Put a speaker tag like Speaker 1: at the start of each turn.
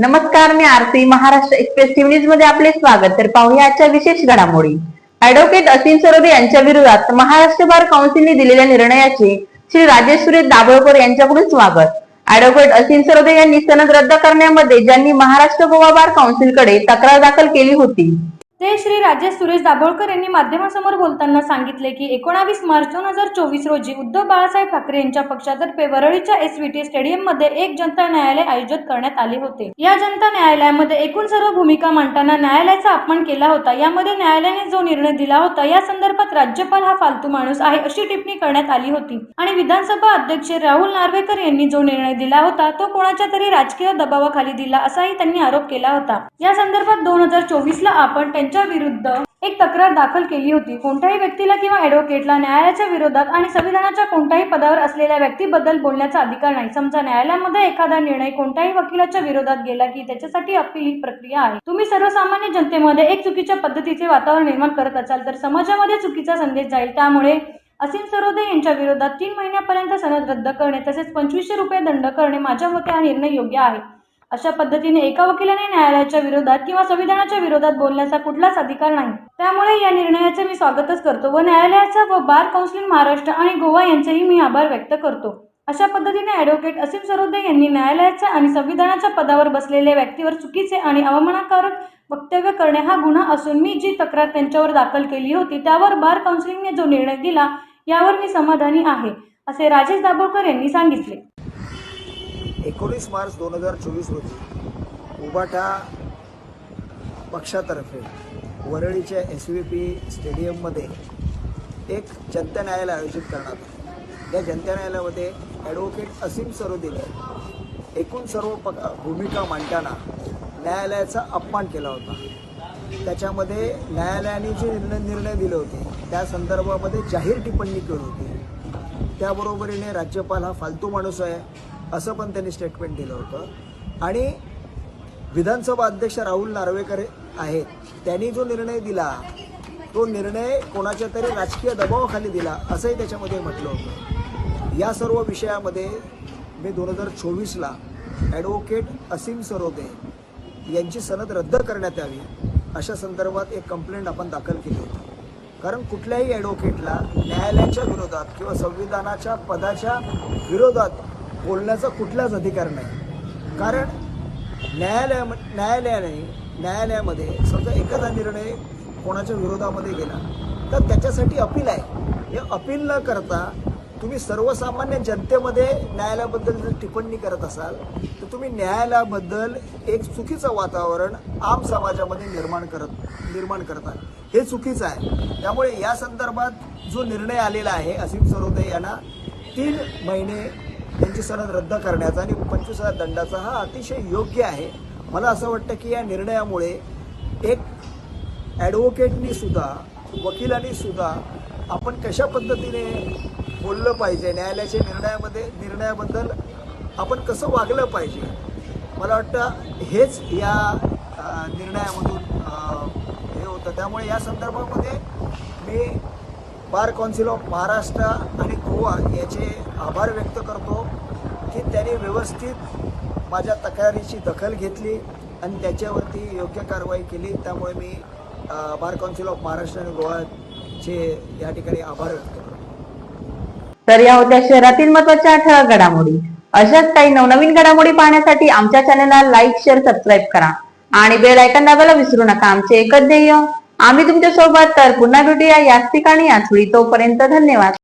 Speaker 1: नमस्कार मी Aarti. Maharashtra express TV न्यूजमध्ये आपले स्वागत. तर पाहूया आजच्या विशेष घडामोडी. अॅडव्होकेट असीम सरोदे यांच्या विरोधात महाराष्ट्र बार काउन्सिलने दिलेल्या निर्णयाचे श्री राजेश सुरेश दाभोळकर यांच्याकडून स्वागत. अॅडव्होकेट असीम सरोदे यांनी सनद रद्द करण्यामध्ये ज्यांनी महाराष्ट्र गोवा बार काउन्सिलकडे तक्रार दाखल केली होती
Speaker 2: ते श्री राजेश सुरेश दाभोळकर यांनी माध्यमासमोर बोलताना सांगितले की एकोणावीस मार्च दोन हजार चोवीस रोजी उद्धव बाळासाहेब ठाकरे यांच्या पक्षातर्फे वरळीच्या एस व्ही टी स्टेडियममध्ये एक जनता न्यायालय आयोजित करण्यात आले होते. या जनता न्यायालयामध्ये एकूण सर्व भूमिका मांडताना न्यायालयाचा अपमान केला होता. यामध्ये न्यायालयाने जो निर्णय दिला होता या संदर्भात राज्यपाल हा फालतू माणूस आहे अशी टिप्पणी करण्यात आली होती. आणि विधानसभा अध्यक्ष राहुल नार्वेकर यांनी जो निर्णय दिला होता तो कोणाच्या तरी राजकीय दबावाखाली दिला असाही त्यांनी आरोप केला होता. या संदर्भात दोन हजार चोवीस ला आपण यांच्या विरुद्ध एक तक्रार दाखल केली होती. कोणत्याही व्यक्तीला किंवा ॲडव्होकेटला न्यायालयाच्या विरोधात आणि संविधानाच्या कोणत्याही पदावर असलेल्या व्यक्तीबद्दल बोलण्याचा अधिकार नाही. समजा न्यायालयामध्ये एखादा निर्णय कोणत्याही वकिलाच्या विरोधात गेला की त्याच्यासाठी अपील ही प्रक्रिया आहे. तुम्ही सर्वसामान्य जनतेमध्ये एक चुकीच्या पद्धतीचे वातावरण निर्माण करत असाल तर समाजामध्ये चुकीचा संदेश जाईल. त्यामुळे असीम सरोदे यांच्या विरोधात तीन महिन्यापर्यंत सनद रद्द करणे तसेच पंचवीसशे रुपये दंड करणे माझ्या मते हा निर्णय योग्य आहे. अशा पद्धतीने एका वकिलाने न्यायालयाच्या विरोधात किंवा संविधानाच्या विरोधात बोलण्याचा कुठलाच अधिकार नाही. त्यामुळे या निर्णयाचे मी स्वागतच करतो व न्यायालयाचा व बार काउन्सिल महाराष्ट्र आणि गोवा यांचेही मी आभार व्यक्त करतो. अशा पद्धतीने ॲडव्होकेट असीम सरोदे यांनी न्यायालयाच्या आणि संविधानाच्या पदावर बसलेल्या व्यक्तीवर चुकीचे आणि अवमानकारक वक्तव्य करणे हा गुन्हा असून मी जी तक्रार त्यांच्यावर दाखल केली होती त्यावर बार काउन्सिलिंगने जो निर्णय दिला यावर मी समाधानी आहे असे राजेश दाभोळकर यांनी सांगितले.
Speaker 3: एकोणीस मार्च दोन हजार चोवीस रोजी उबाटा पक्षातर्फे वरळीच्या एस व्ही पी स्टेडियममध्ये एक जनता न्यायालय आयोजित करण्यात आलं. या जनता न्यायालयामध्ये ॲडव्होकेट असीम सरोदेने एकूण सर्व पक भूमिका मांडताना न्यायालयाचा अपमान केला होता. त्याच्यामध्ये न्यायालयाने जे निर्णय निर्णय दिले होते त्या संदर्भामध्ये जाहीर टिप्पणी केली होती. त्याबरोबरीने राज्यपाल हा फालतू माणूस आहे. असं पण त्यांनी स्टेटमेंट दिलं होतं. आणि विधानसभा अध्यक्ष राहुल नार्वेकर आहेत. त्यांनी जो निर्णय दिला तो निर्णय कोणाच्या तरी राजकीय दबावाखाली दिला असंही त्याच्यामध्ये म्हटलं होतं. या सर्व विषयामध्ये मी दोन हजार चोवीसला ॲडव्होकेट असीम सरोदे यांची सनद रद्द करण्यात यावी अशा संदर्भात एक कंप्लेंट आपण दाखल केली होती. कारण कुठल्याही ॲडव्होकेटला न्यायालयाच्या विरोधात किंवा संविधानाच्या पदाच्या विरोधात बोलण्याचा कुठलाच अधिकार नाही. कारण न्यायालया न्यायालयाने न्यायालयामध्ये समजा एखादा निर्णय कोणाच्या विरोधामध्ये गेला तर त्याच्यासाठी अपील आहे. हे अपील न करता तुम्ही सर्वसामान्य जनतेमध्ये न्यायालयाबद्दल जर टिप्पणी करत असाल तर तुम्ही न्यायालयाबद्दल एक चुकीचं वातावरण आम समाजामध्ये निर्माण करत निर्माण करता. हे चुकीचं आहे. त्यामुळे या संदर्भात जो निर्णय आलेला आहे असीम सरोदे यांना तीन महिने त्यांची सनद रद्द करण्याचा आणि पंचवीस हजार दंडाचा हा अतिशय योग्य आहे. मला असं वाटतं की या निर्णयामुळे एक ॲडव्होकेटनी सुद्धा वकिलांनी सुद्धा आपण कशा पद्धतीने बोललं पाहिजे? न्यायालयाच्या निर्णयामध्ये निर्णयाबद्दल आपण कसं वागलं पाहिजे? मला वाटतं हेच या निर्णयामधून हे होतं. त्यामुळे या संदर्भामध्ये मी बार काउन्सिल ऑफ महाराष्ट्र आणि गोवा याचे आभार व्यक्त करतो की त्याने व्यवस्थित माझ्या तक्रारीची दखल घेतली आणि त्याच्यावरती योग्य कारवाई केली. त्यामुळे मी बार काउन्सिल ऑफ महाराष्ट्र आणि गोवाचे या ठिकाणी आभार व्यक्त करतो.
Speaker 1: तर या होत्या शहरातील महत्त्वाच्या ठळक घडामोडी. अशाच काही नवनवीन घडामोडी पाहण्यासाठी आमच्या चॅनलला लाईक शेअर सबस्क्राईब करा. आणि बेल आयकन दाबायला विसरू नका. आमचे एकच ध्येय आम्ही तुमच्यासोबत तर पुन्हा भेटूया याच ठिकाणी याच वेळी तोपर्यंत धन्यवाद.